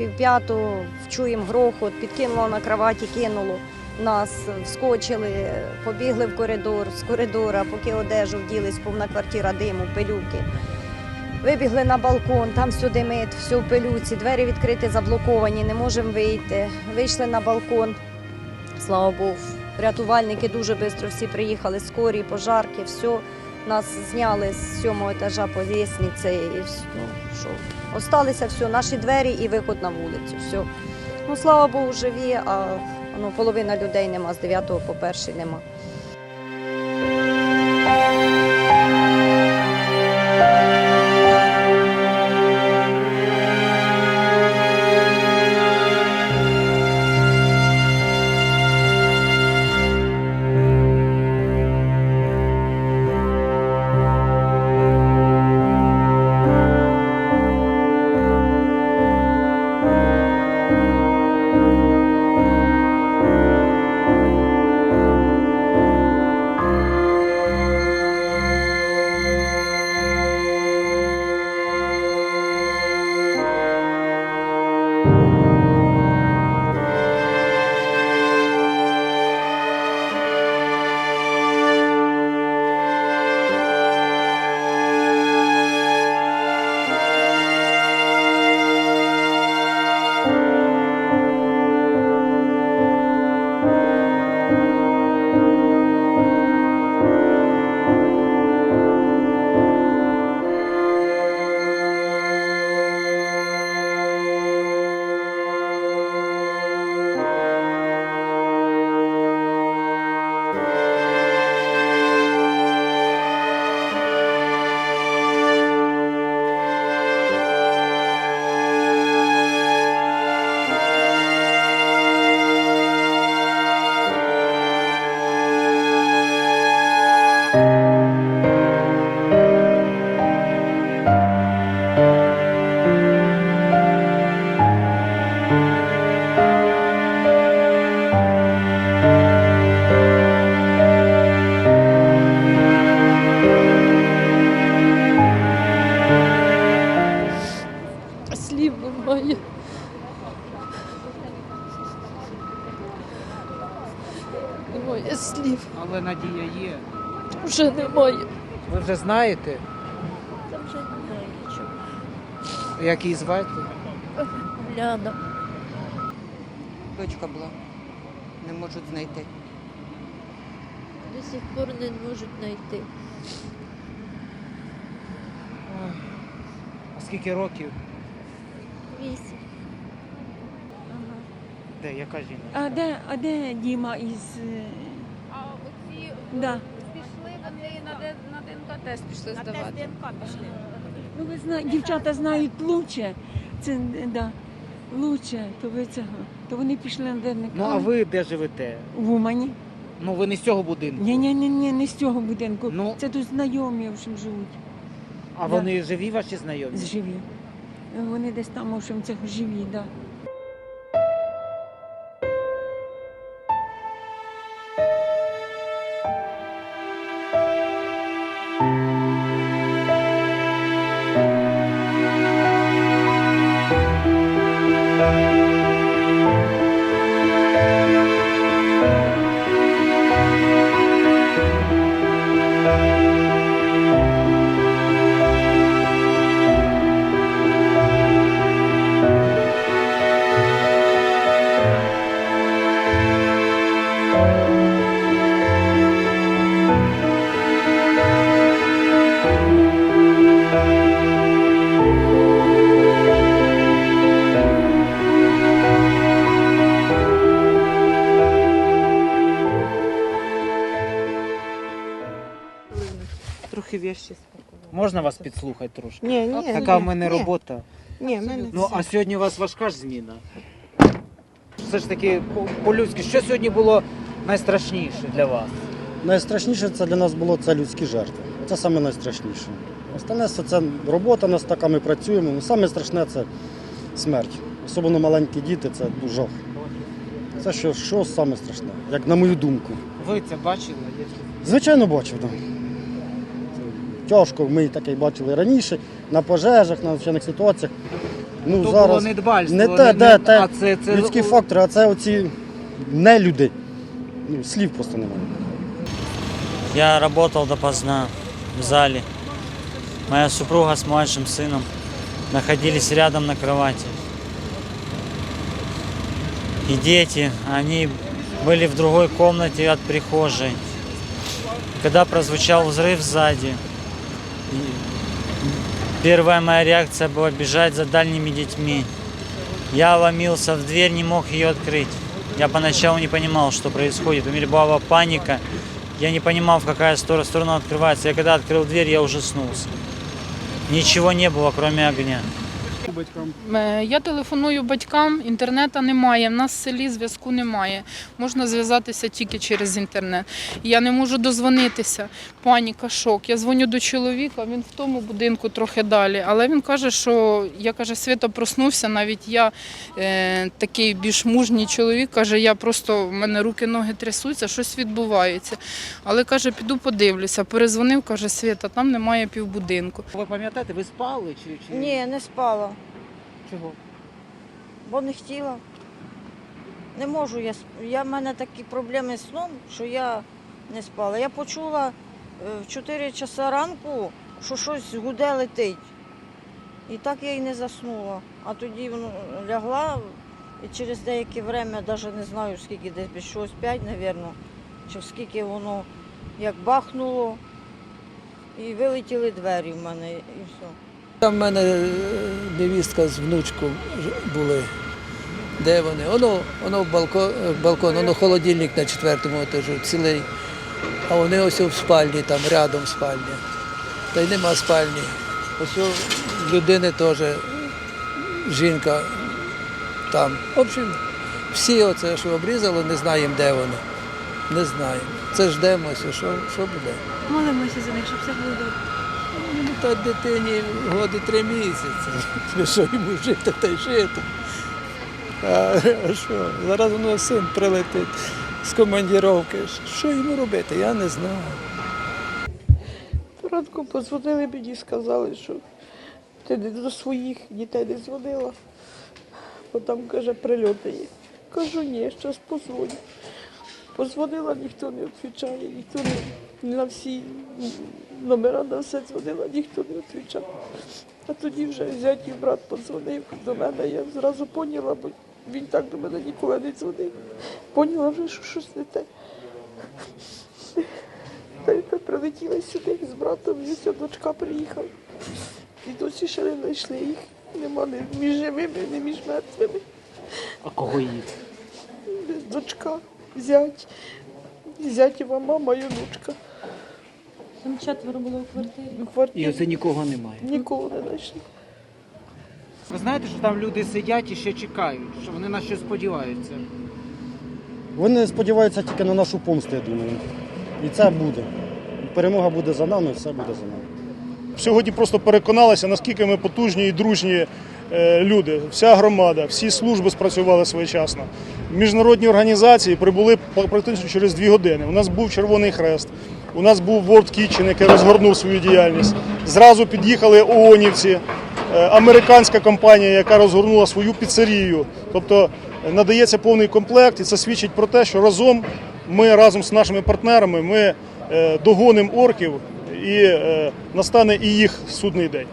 півп'яту, чуємо грохот, підкинуло на кроваті, кинуло. Нас вскочили, побігли в коридор, з коридора, поки одежу вділись, повна квартира диму, пилюки. Вибігли на балкон, там все димить, все в пилюці, двері відкриті, заблоковані, не можемо вийти. Вийшли на балкон, слава Богу. Рятувальники дуже швидко всі приїхали, скорі, пожарки, все. Нас зняли з сьомого етажа по лісниці і ну, що. Осталися все, наші двері і виход на вулицю. Все. Ну, слава Богу, живі, а ну, половина людей нема, з 9 по 1 нема. Надія є. Вже немає. Ви вже знаєте, Та вже немає нічого. як її звати? Ляна. Дочка була. Не можуть знайти. До сих пор не можуть знайти. Ой. А скільки років? Вісім. Де, яка жінка? А де, а де Діма із. е, Да. пішли вони на, Д- на ДНК тест пішли здавати. Ну, ви знаєте, дівчата знають лучше. Це да, лучше, то ви цього. То вони пішли на ДНК. Ну а ви де живете? в Умані. Ну ви не з цього будинку. Ні, ні, ні, ні, не з цього будинку. Ну. Це тут знайомі, в общем, живуть. А Да. вони живі ваші знайомі? Живі. Вони десь там, в общем, це живі, да. Можна вас підслухати трошки? Ні, ні. Така ні, в мене ні. робота. Ні, в мене Ну а сьогодні у вас важка ж зміна. Все ж таки по- по-людськи, що сьогодні було найстрашніше для вас? Найстрашніше це для нас було це людські жертви. Це саме найстрашніше. Остальне все це робота у нас така, ми працюємо. Ну, саме страшне це смерть. Особливо маленькі діти, це дуже. Це що, що саме страшне, як на мою думку. Ви це бачили? Звичайно, бачив, так Тяжко, ми таке бачили раніше, на пожежах, на надзвичайних ситуаціях. Ну, То зараз було недбальство. не те, те, те. а це, це людські фактори, а це оці не люди. Ну, слів просто немає. Я работал допоздна в зале. Моя супруга с младшим сыном находились рядом на кровати. И дети, они были в другой комнате от прихожей. Когда прозвучал взрыв сзади, и первая моя реакция была бежать за дальними детьми. Я ломился в дверь, не мог ее открыть. Я поначалу не понимал, что происходит. У меня была паника. Я не понимал, в какая сторону, сторона открывается. Я когда открыл дверь, я ужаснулся. Ничего не было, кроме огня. Е, Я телефоную батькам, інтернету немає. В нас в селі зв'язку немає. Можна зв'язатися тільки через інтернет. Я не можу дозвонитися. Паніка, шок. Я дзвоню до чоловіка, він в тому будинку трохи далі. Але він каже, що я каже, свято проснувся. Навіть я е, такий більш мужній чоловік, каже, я просто в мене руки, ноги трясуться, щось відбувається. Але каже, піду подивлюся. Перезвонив, каже, Свята, там немає півбудинку. Ви пам'ятаєте, ви спали чи, чи... Ні, не спала, чого? бо не хотіла. Не можу я я в мене такі проблеми з сном, що я не спала. Я почула в 4 часа ранку, що щось гуде летить. І так я й не заснула. А тоді лягла і через деяке время, навіть не знаю скільки, десь без щось 5, мабуть, чи скільки воно як бахнуло, і вилетіли двері в мене, і все. Там в мене е, невістка з внучкою ж- були. Де вони? Воно, воно балкон, балкон, воно холодильник на четвертому етажу, цілий. А вони ось в спальні, там рядом спальня. Та й нема спальні. Ось у людини теж жінка там. В общем, всі оце, що обрізало, не знаємо, де вони. Не знаємо. Це ждемося, що, що буде. Молимося за них, щоб все було добре. Ну, та дитині годи три місяці. Ну, Що йому жити, та й жити. А а що? Зараз воно син прилетить з командіровки. Що йому робити? Я не знаю. Ранку подзвонили мені, сказали, що ти до своїх дітей не дзвонила, бо там, каже, прильоти є. Кажу, ні, щас позвоню. Позвонила, ніхто не відповідає, ніхто не на всі номера на все дзвонила, ніхто не відповідав. А тоді вже зятів брат подзвонив до мене, я зразу поняла, бо він так до мене ніколи не дзвонив. Поняла вже, що щось не те. Та й ми прилетіли сюди з братом, і ось дочка приїхала. І досі ще не знайшли їх. Нема ні між живими, ні між мертвими. А кого їх? Дочка, зять, зятєва мама і внучка. Там четверо було в квартирі. В І оце нікого немає. нікого не знайшли. Ви знаєте, що там люди сидять і ще чекають, що вони на щось сподіваються. Вони сподіваються тільки на нашу помсту, я думаю. І це буде. Перемога буде за нами, все буде за нами. Сьогодні просто переконалися, наскільки ми потужні і дружні е, люди. Вся громада, всі служби спрацювали своєчасно. Міжнародні організації прибули практично через дві години. У нас був Червоний Хрест, у нас був World Kitchen, який розгорнув свою діяльність. Зразу під'їхали ООНівці, американська компанія, яка розгорнула свою піцерію. Тобто е, надається повний комплект, і це свідчить про те, що разом ми разом з нашими партнерами ми е, догонимо орків і е, настане і їх судний день.